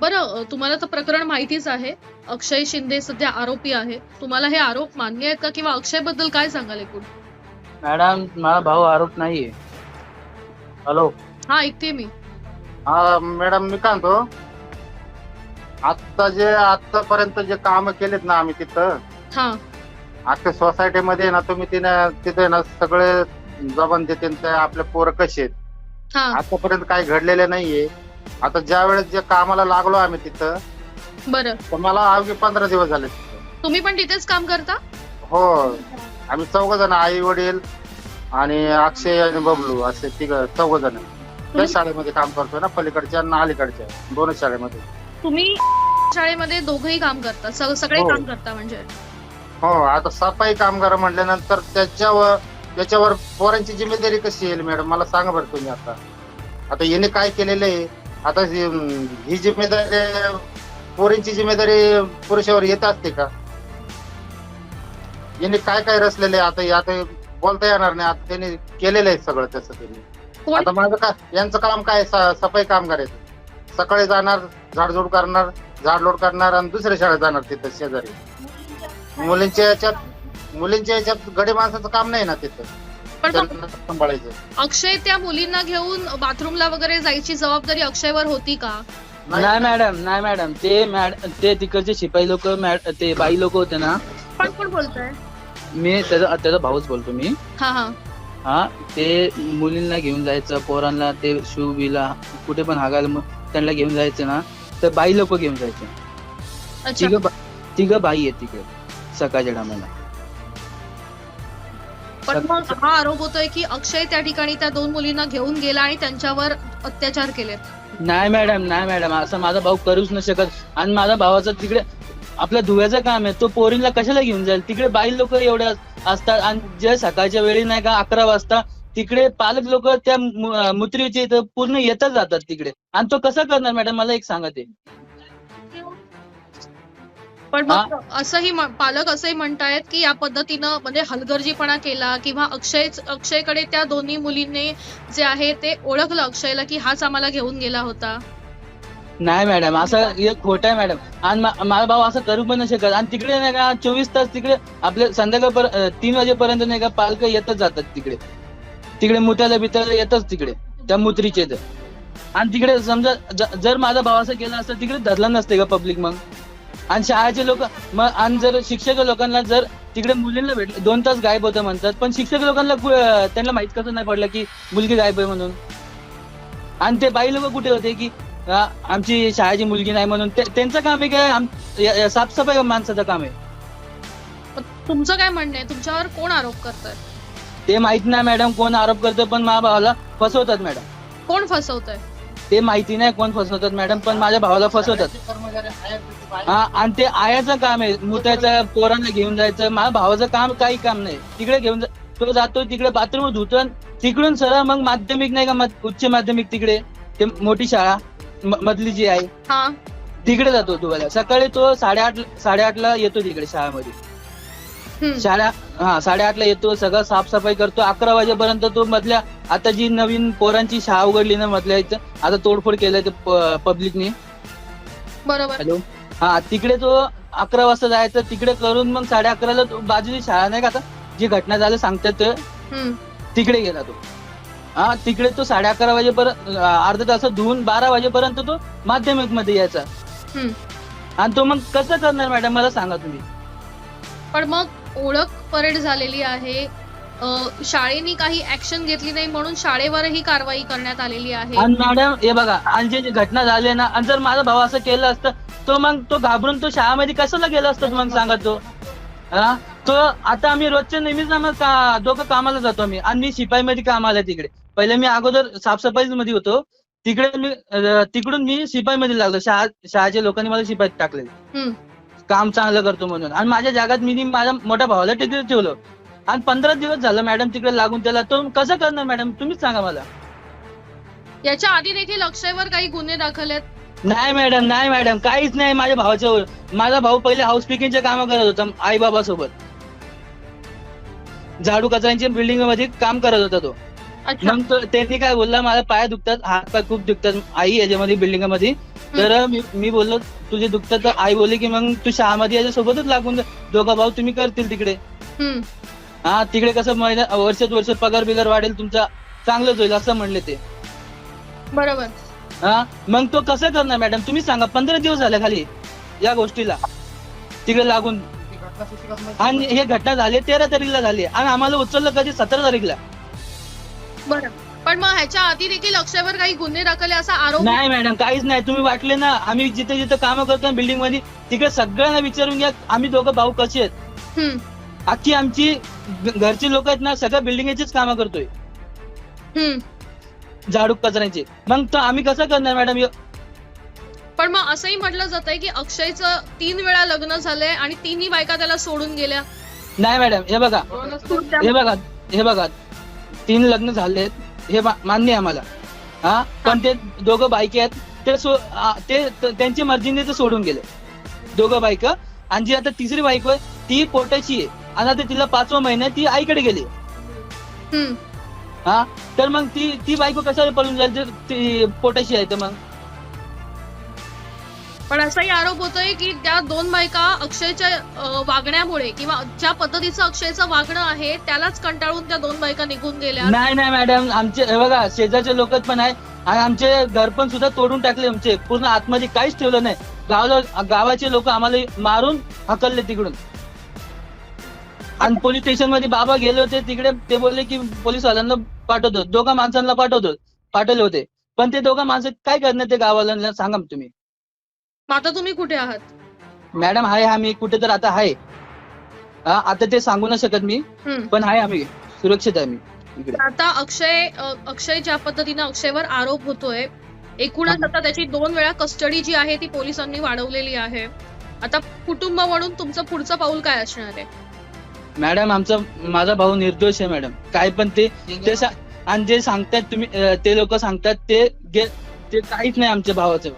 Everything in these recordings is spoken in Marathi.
बरं तुम्हाला तर प्रकरण माहितीच आहे. अक्षय शिंदे सध्या आरोपी आहे. तुम्हाला हे आरोप मान्य आहेत का किंवा अक्षयबद्दल काय सांगाल एकूण? मॅडम माझा भाऊ आरोप नाहीये. हॅलो. हा ऐकते मी. हा मॅडम मी काय म्हणतो? आता जे आतापर्यंत जे काम केलेत ना आम्ही तिथं हा. अख्ख्या सोसायटीमध्ये ना तुम्ही तिने तिथे ना सगळे जबान देते आपले पोरं कसे आहेत? हा. आतापर्यंत काही घडलेले नाहीये. आता ज्या वेळेस जे कामाला लागलो आम्ही तिथं बरं. तर मला अवघे पंधरा दिवस झाले तिथं. तुम्ही पण तिथेच काम करता? हो. आम्ही चौघ जण आई वडील आणि अक्षय आणि बबलू असे तिघ चौघ जण. त्या शाळेमध्ये काम करतोय ना पलीकडच्या आणि अलीकडच्या दोनच शाळेमध्ये. तुम्ही शाळेमध्ये दोघही काम करता सग- सगळे हो. काम करता म्हणजे? हो आता सफाई कामगार म्हटल्यानंतर त्याच्यावर त्याच्यावर पोरांची जिम्मेदारी कशी येईल मॅडम? मला सांगा बरं तुम्ही आता. आता याने काय केलेलं आहे? आता ही जिम्मेदारी पोरींची जिम्मेदारी पुरुषावर येत असते का? याने काय काय रचलेलं आता आता बोलता येणार नाही. आता त्यांनी केलेलं आहे सगळं तसं त्यांनी. आता माझं काय यांचं काम काय? सफाई कामगार आहे सकाळी जाणार झाडझूड करणार झाडलोड करणार आणि दुसऱ्या शाळेत जाणार तिथं शेजारी. मुलींच्या याच्यात मुलींच्या याच्यात गडे माणसाचं काम नाही ना तिथं. पण मग त्यांना सांभाळायचं. अक्षय त्या मुलींना घेऊन बाथरूमला वगैरे जायची जबाबदारी अक्षयवर होती का? नाही. मॅडम नाही मॅडम. ते मॅड ते तिकडचे शिपाई लोक ते बाई लोक होते ना. पण कोण बोलतोय? मी त्याचा त्याचा भाऊच बोलतो मी. हा हा. हा ते मुलींना घेऊन जायचं पोरांना ते शू बिला कुठे पण हागायला मग त्यांना घेऊन जायचं ना तर बाई लोक घेऊन जायचे. अच्छा. तिघ तिघ बाई आहेत तिकडे सकाळच्या टायमाला पण मग हा आरोप होतोय की अक्षय त्या ठिकाणी त्या दोन मुलींना घेऊन गेला आणि त्यांच्यावर अत्याचार केलेत नाही मॅडम नाही मॅडम. असं माझा भाऊ करूच नाही शकत. आणि माझा भावाचं तिकडे आपल्या धुव्याचं काम आहे. तो पोरींला कशाला घेऊन जाईल? तिकडे बाई लोक एवढे असतात. आणि जे सकाळच्या वेळी नाही का अकरा वाजता तिकडे पालक लोक त्या मुत्रीचे पूर्ण येतच जातात तिकडे. आणि तो कसा करणार मॅडम? मला एक सांगा ते. पण मग असंही पालक असंही म्हणतायत की या पद्धतीनं म्हणजे हलगर्जीपणा केला किंवा अक्षय अक्षयकडे त्या दोन्ही मुलींनी जे आहे ते ओळखलं अक्षयला की हाच आम्हाला घेऊन गेला होता. नाही मॅडम असं खोटं आहे मॅडम. आणि माझा भाऊ असं करू पण नाही शकत. आणि तिकडे नाही का चोवीस तास तिकडे आपले संध्याकाळ तीन वाजेपर्यंत नाही का पालक येतच जातात तिकडे. तिकडे मुताला बिताला येतच तिकडे त्या मुत्रीचे. आणि तिकडे समजा जर माझा भाव असं केला असतं तिकडे धरला नसते का पब्लिक मग? आणि शाळेचे लोक मग आणि जर शिक्षक लोकांना जर तिकडे मुलींना भेटलं दोन तास गायब होतं म्हणतात पण शिक्षक लोकांना कु- त्यांना माहीत कसं नाही पडलं की मुलगी गायब आहे म्हणून. आणि ते बाई लोक कुठे होते की आमची शाळेची मुलगी नाही म्हणून ते- त्यांचं काम आहे काय आम- या- या साफसफाई माणसाचं काम आहे. तुमचं काय म्हणणं आहे? तुमच्यावर कोण आरोप करतोय? ते माहीत नाही मॅडम कोण आरोप करतो पण भावाला फसवतात मॅडम. कोण फसवतंय? ते माहिती नाही कोण फसवतात मॅडम पण माझ्या भावाला फसवतात. हा आणि ते आयाचं काम आहे मुताचं पोरांना घेऊन जायचं. माझ्या भावाचं काम काही काम नाही. तिकडे घेऊन जा तो जातो तिकडे बाथरूम धुतो तिकडून सरळ मग माध्यमिक नाही का उच्च माध्यमिक तिकडे ते मोठी शाळा मधली जी आहे हा. तिकडे जातो धुवायला सकाळी तो साडेआठ साडेआठला येतो तिकडे शाळेमध्ये. शाळा हा साडेआठला येतो सगळं साफसफाई करतो. अकरा वाजेपर्यंत तो मधल्या आता जी नवीन पोरांची शाळा उघडली ना मधल्या इथं आता तोडफोड केलंय ते पब्लिकने बरोबर. हॅलो? हा तिकडे तो अकरा वाजता जायचं तिकडे करून मग साडे अकराला बाजूची शाळा नाही का आता? जी घटना झाली सांगतात. तिकडे गेला तो. हा तिकडे तो साडे अकरा वाजेपर्यंत अर्धा तास धुवून बारा वाजेपर्यंत तो माध्यमिकमध्ये यायचा. आणि तो मग कसं करणार मॅडम मला सांगा तुम्ही. पण मग ओळख परेड झालेली आहे. शाळेने काही ऍक्शन घेतली नाही म्हणून शाळेवरही कारवाई करण्यात आलेली आहे. आणि मॅडम हे बघा आणि जे जे घटना झाली ना आणि जर माझा भाऊ असं केलं असतं तो मग तो घाबरून तो शाळेमध्ये कशाला गेला असतो मग सांगा तो? हा? तो आता आम्ही रोजच्या नेहमीच ना मग का दोघं कामाला जातो आम्ही. आणि मी शिपाई मध्ये कामाला आहे तिकडे. पहिले मी अगोदर साफसफाई मध्ये होतो. तिकडे मी अं, तिकडून मी शिपाई मध्ये लागलो. शाळा शाळेच्या लोकांनी मला शिपाईत टाकले हम्म. काम चांगलं करतो म्हणून. आणि माझ्या जागात मी माझ्या मोठ्या भावाला तिकडे ठेवलं. आणि पंधरा दिवस झालं मॅडम तिकडे लागून त्याला. तो कसं करणार मॅडम तुम्हीच सांगा मला. याच्या आधी देखील अक्षयवर काही गुन्हे दाखल आहेत नाही मॅडम नाही मॅडम काहीच नाही. माझ्या भावाच्या माझा भाऊ पहिले हाऊस पिकिंगचे काम करत होता आई बाबा सोबत झाडू कचऱ्यांच्या बिल्डिंगमध्ये काम करत होता तो. अच्छा. मग तो- त्यांनी काय बोलला माझ्या पाय दुखतात हात पाय खूप दुखतात. आई याच्यामध्ये बिल्डिंगमध्ये. तर मी मी बोललो तुझे दुखतं तर आई बोलली की मग तू शाळामध्ये याच्या सोबतच लागून जा. दोघा भाऊ तुम्ही करतील तिकडे. हम्म. हा तिकडे कसं महिना वर्षात वर्ष पगार बिगार वाढेल तुमचा चांगलंच होईल असं म्हणले ते. बरोबर. हा मग तो कसं करणार मॅडम? तुम्ही सांगा पंधरा दिवस झाले खाली या गोष्टीला. तिकडे लागून. आणि हे घटना झाली तेरा तारीखला झाली आणि आम्हाला उचललं कधी? सतरा तारीखला. बरं पण मग ह्याच्या आधी देखील अक्षयवर काही गुन्हे दाखल आहे असा आरोप नाही मॅडम काहीच नाही. तुम्ही वाटले ना आम्ही जिथे जिथे कामं करतो बिल्डिंगमध्ये तिकडे सगळ्यांना विचारून घ्या आम्ही दोघं भाऊ कसे आहेत. हम्म. अख्खी आमची घरची लोक आहेत ना सगळ्या बिल्डिंगचीच कामं करतोय. हम्म. झाडू कचऱ्याचे. मग तर आम्ही कसं करणार मॅडम पण मग असंही म्हटलं जात आहे की अक्षयचं तीन वेळा लग्न झालंय आणि तिन्ही बायका त्याला सोडून गेल्या. नाही मॅडम हे बघा. हे बघा हे बघा. तीन लग्न झालेत. हे मान्य आहे आम्हाला. हा? पण ते दोघं बायके आहेत ते सो ते त्यांची मर्जीने ते सोडून गेले. दोघं बायक. आणि जी आता तिसरी बायको आहे ती पोटाची आहे. आणि आता तिला पाचवा महिना ती आईकडे गेली. हा? तर मग ती ती बायको कशाला पळून जाईल? पोटाची आहे तर मग? पण असाही आरोप होतोय की त्या दोन बायका अक्षयच्या वागण्यामुळे किंवा ज्या पद्धतीचं अक्षयचं वागणं आहे त्यालाच कंटाळून त्या दोन बायका निघून गेल्या. नाही नाही मॅडम आमचे हे बघा शेजारचे लोक पण आहे. आणि आमचे घर पण सुद्धा तोडून टाकले आमचे. पूर्ण आतमध्ये काहीच ठेवलं नाही. गावाला गावाचे लोक आम्हाला मारून हकलले तिकडून. आणि पोलीस स्टेशनमध्ये बाबा गेले होते तिकडे ते बोलले की पोलीस वाल्यांना पाठवतो. दोघा माणसांना पाठवतो. पाठवले होते. पण ते दोघा माणसं काय करणार ते गावाला सांगा तुम्ही. आता तुम्ही कुठे आहात? मॅडम आहे आम्ही कुठे तर आता आहे आता ते सांगू नाही शकत मी. पण आहे आम्ही सुरक्षित आहे मी इकडे. आता अक्षय अक्षय ज्या पद्धतीनं अक्षयवर आरोप होतोय एकूणच आता त्याची दोन वेळा कस्टडी जी आहे ती पोलिसांनी वाढवलेली आहे. आता कुटुंब म्हणून तुमचं पुढचं पाऊल काय असणार आहे? मॅडम आमचा माझा भाऊ निर्दोष आहे मॅडम. काय पण ते आणि जे सांगतात तुम्ही ते लोक सांगतात ते काहीच नाही आमच्या भावाचं.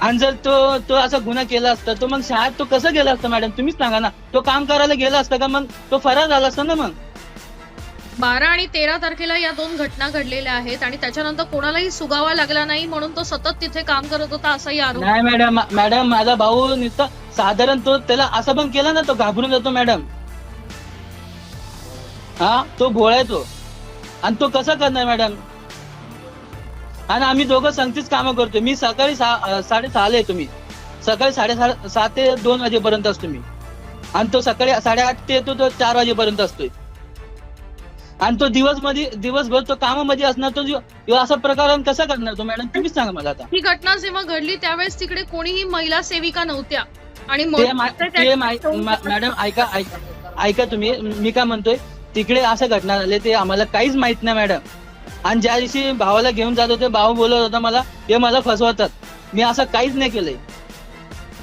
आणि जर तो तो असा गुन्हा केला असता तो मग शाळेत तो कसं गेला असता मॅडम? तुम्हीच सांगा ना. तो काम करायला गेला असता का मग? तो फरार झाला असता ना मग? बारा आणि तेरा तारखेला या दोन घटना घडलेल्या आहेत आणि त्याच्यानंतर कोणालाही सुगावा लागला नाही म्हणून तो सतत तिथे काम करत होता असाही आरोप. नाही मॅडम. मॅडम माझा भाऊ नुसतं साधारण तो त्याला असं पण केलं ना तो घाबरून जातो मॅडम. हा? तो भोळा आहे तो. आणि तो कसा करणार मॅडम? आणि आम्ही दोघं संगतीच कामं करतोय. मी सकाळी सहा साडेसहाला येतो मी सकाळी साडेसहा सहा ते दोन वाजेपर्यंत असतो मी. आणि तो सकाळी साडेआठ ते येतो तो चार वाजेपर्यंत असतोय. आणि तो दिवसमध्ये दिवसभर तो कामामध्ये असणार तो असा प्रकार कसा करणार तो मॅडम तुम्हीच सांगा मला आता. ही घटना जेव्हा घडली त्यावेळेस तिकडे कोणीही महिला सेविका नव्हत्या. आणि मॅडम ऐका ऐका ऐका तुम्ही. मी काय म्हणतोय तिकडे असं घटना झाले ते आम्हाला काहीच माहीत नाही मॅडम. आणि ज्या दिवशी भावाला घेऊन जात होते भाऊ बोलत होता मला हे मला फसवतात. मी असं काहीच नाही केलंय.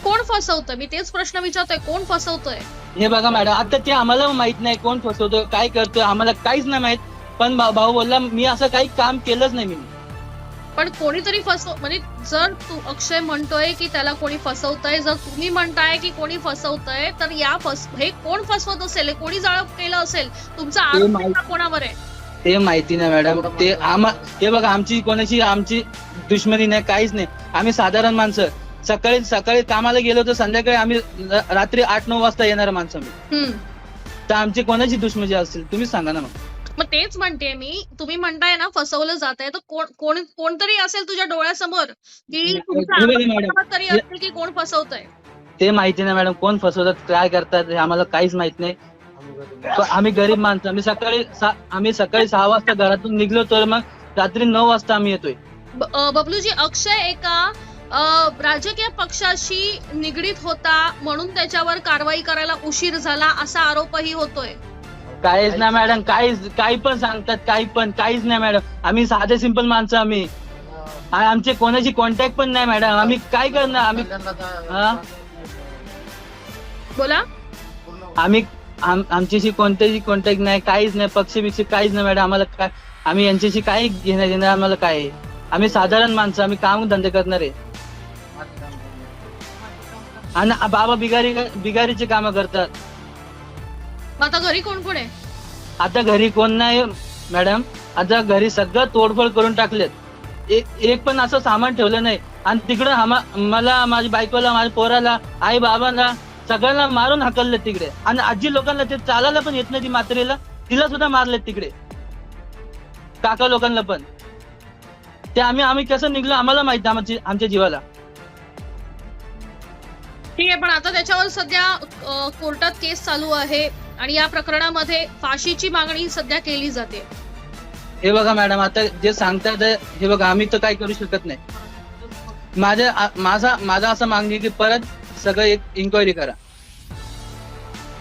कोण फसवतंय? मी तेच प्रश्न विचारतोय कोण फसवतोय? हे बघा मॅडम आता ते आम्हाला माहीत नाही कोण फसवतोय काय करतोय आम्हाला काहीच नाही माहीत. पण भा- भाऊ बोलला मी असं काही काम केलंच नाही मी. पण कोणीतरी फसव म्हणजे जर तू अक्षय म्हणतोय की त्याला कोणी फसवतंय जर तुम्ही म्हणताय की कोणी फसवतंय तर या फस हे कोण फसवत असेल? हे कोणी जाळ केलं असेल? तुमचा आरोप माहित- नेमका कोणावर आहे? ते माहिती नाही मॅडम. ते आम्हा हे बघा आमची कोणाची आमची दुश्मनी नाही काहीच नाही. आम्ही साधारण माणसं. सकाळी सकाळी कामाला गेलो तर संध्याकाळी आम्ही र- रात्री आठ नऊ वाजता येणार माणसं आम्ही. हम्म. तर आमची कोणाची दुश्मनी असेल तुम्हीच सांगा ना मग. मग तेच म्हणते मी. तुम्ही म्हणताय ना फसवलं जात आहे तर कोण कोण कोणतरी असेल तुझ्या डोळ्यासमोर की मॅडम, तरी असेल की कोण फसवतंय? ते माहिती नाही मॅडम. कोण फसवतात काय करतात हे आम्हाला काहीच माहीत नाही. आम्ही गरीब माणसं. आम्ही सकाळी सा- आम्ही सकाळी सहा वाजता घरातून निघलो तर मग रात्री नऊ वाजता आम्ही येतोय. बबलूजी अक्षय एका राजकीय पक्षाशी निगडीत होता म्हणून त्याच्यावर कारवाई करायला उशीर झाला असा आरोपही होतोय. काहीच नाही मॅडम काहीच काही पण सांगतात काही पण काहीच नाही मॅडम. आम्ही साधे सिंपल माणसं आम्ही. आमचे कोणाची कॉन्टॅक्ट पण नाही मॅडम. आम्ही काय करणार? आम्ही हा? बोला. आम्ही आम- आमच्याशी कोणत्याची कॉन्टॅक्ट नाही काहीच नाही पक्ष बिक्ष काहीच नाही मॅडम. आम्हाला काय आम्ही यांच्याशी काय घेणं देणं आम्हाला काय आहे? आम्ही साधारण माणसं आम्ही काम धंदे करणार आहे. आणि बाबा बिगारी बिगारीचे कामं करतात. मग आता घरी कोण कोण आहे? आता घरी कोण नाही मॅडम. आता घरी सगळं तोडफोड करून टाकलेत. एक एक पण असं सामान ठेवलं नाही. आणि तिकडं आम्हा मला माझ्या बायकोला माझ्या पोराला आई बाबांना सगळ्यांना मारून हाकलले तिकडे. आणि आजी लोकांना ते चालायला पण येत नाही ती मात्रेला. तिला सुद्धा मारलेत तिकडे. काका लोकांना पण. ते आम्ही आम्ही कसं निघलो आम्हाला माहिती आमच्या आमच्या जीवाला. ठीक आहे पण आता त्याच्यावर सध्या कोर्टात केस चालू आहे. आणि या प्रकरणामध्ये फाशीची मागणी सध्या केली जाते. हे बघा मॅडम आता जे सांगतात हे बघा आम्ही तर काही करू शकत नाही. माझ्या माझा माझा असं मागणी की परत सगळं एक इन्क्वायरी करा.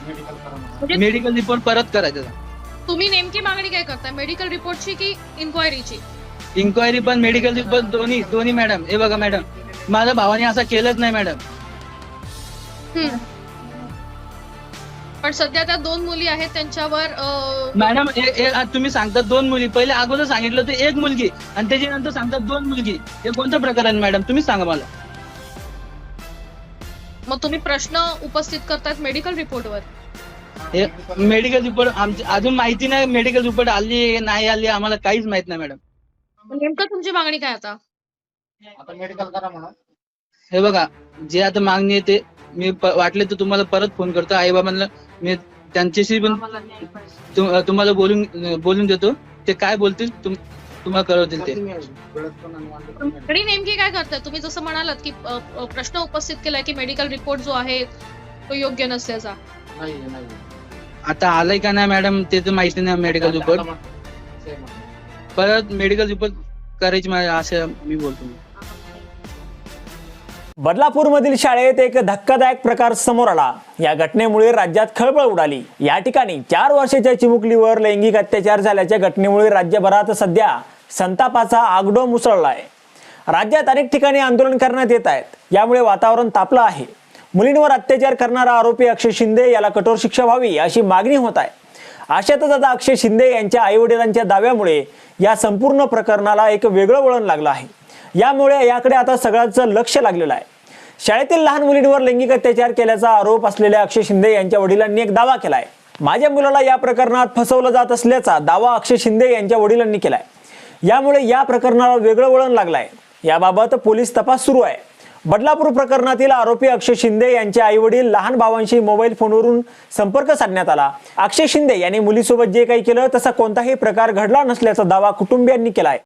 मेडिकल. म्हणजे मेडिकल रिपोर्ट परत करा त्याचा तुम्ही नेमकी मागणी काय करताय? मेडिकल रिपोर्टची की इन्क्वायरीची इन्क्वायरी पण मेडिकल रिपोर्ट दोन्ही दोन्ही मॅडम हे बघा मॅडम माझ्या भावाने असं केलंच नाही मॅडम हम्म. पण सध्या त्या दोन मुली आहेत त्यांच्यावर अ, मॅडम तुम्ही सांगतात दोन मुली. पहिले अगोदर सांगितलं होतं एक मुलगी. आणि त्याच्यानंतर सांगतात दोन मुलगी. हे कोणतं प्रकार आहे मॅडम तुम्ही सांगा मला. मग तुम्ही प्रश्न उपस्थित करतायत मेडिकल रिपोर्टवर हे मेडिकल रिपोर्ट आमची अजून माहिती नाही मेडिकल रिपोर्ट आली नाही आली आम्हाला काहीच माहीत नाही मॅडम नेमकं तुमची मागणी काय आता? आता मेडिकल करा म्हणा हे बघा जे आता मागणी आहे ते मी प- वाटले तर तुम्हाला परत फोन करतो. आई बाबांना मी त्यांच्याशी पण तु- तुम्हाला बोलून बोलून देतो. ते काय बोलतील तुम- तुम्हाला कळवतील ते. आणि नेमकी काय करताय तुम्ही जसं म्हणालात की अ, अ, प्रश्न उपस्थित केलाय की मेडिकल रिपोर्ट जो आहे तो योग्य नसल्याचा. नाही नाही आता आलंय का नाही मॅडम ते तर माहिती नाही मेडिकल रिपोर्ट. परत मेडिकल रिपोर्ट करायची माझी आशा मी बोलतो. बदलापूरमधील शाळेत एक धक्कादायक प्रकार समोर आला. या घटनेमुळे राज्यात खळबळ उडाली. या ठिकाणी चार वर्षाच्या चिमुकलीवर लैंगिक अत्याचार झाल्याच्या घटनेमुळे राज्यभरात सध्या संतापाचा आगडो मुसळलाय. राज्यात अनेक ठिकाणी आंदोलन करण्यात येत आहेत. यामुळे वातावरण तापलं आहे. मुलींवर अत्याचार करणारा आरोपी अक्षय शिंदे याला कठोर शिक्षा व्हावी अशी मागणी होत आहे. अशातच आता अक्षय शिंदे यांच्या आईवडिलांच्या दाव्यामुळे या संपूर्ण प्रकरणाला एक वेगळं वळण लागलं आहे. यामुळे याकडे आता सगळ्यांचं लक्ष लागलेलं आहे. शाळेतील लहान मुलींवर लैंगिक अत्याचार केल्याचा आरोप असलेल्या अक्षय शिंदे यांच्या वडिलांनी एक दावा केलाय. माझ्या मुलाला या प्रकरणात फसवलं जात असल्याचा दावा अक्षय शिंदे यांच्या वडिलांनी केलाय. यामुळे या प्रकरणाला वेगळं वळण लागलंय. याबाबत पोलीस तपास सुरू आहे. बदलापूर प्रकरणातील आरोपी अक्षय शिंदे यांचे आई वडील लहान भावांशी मोबाईल फोनवरून संपर्क साधण्यात आला. अक्षय शिंदे यांनी मुलीसोबत जे काही केलं तसा कोणताही प्रकार घडला नसल्याचा दावा कुटुंबियांनी केलाय.